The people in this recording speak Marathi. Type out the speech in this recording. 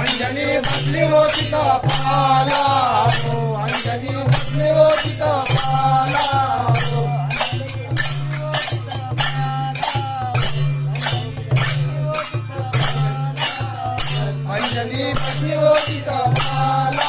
अंजनी बसली हो तिथं पाला अंजनी बसली हो पाला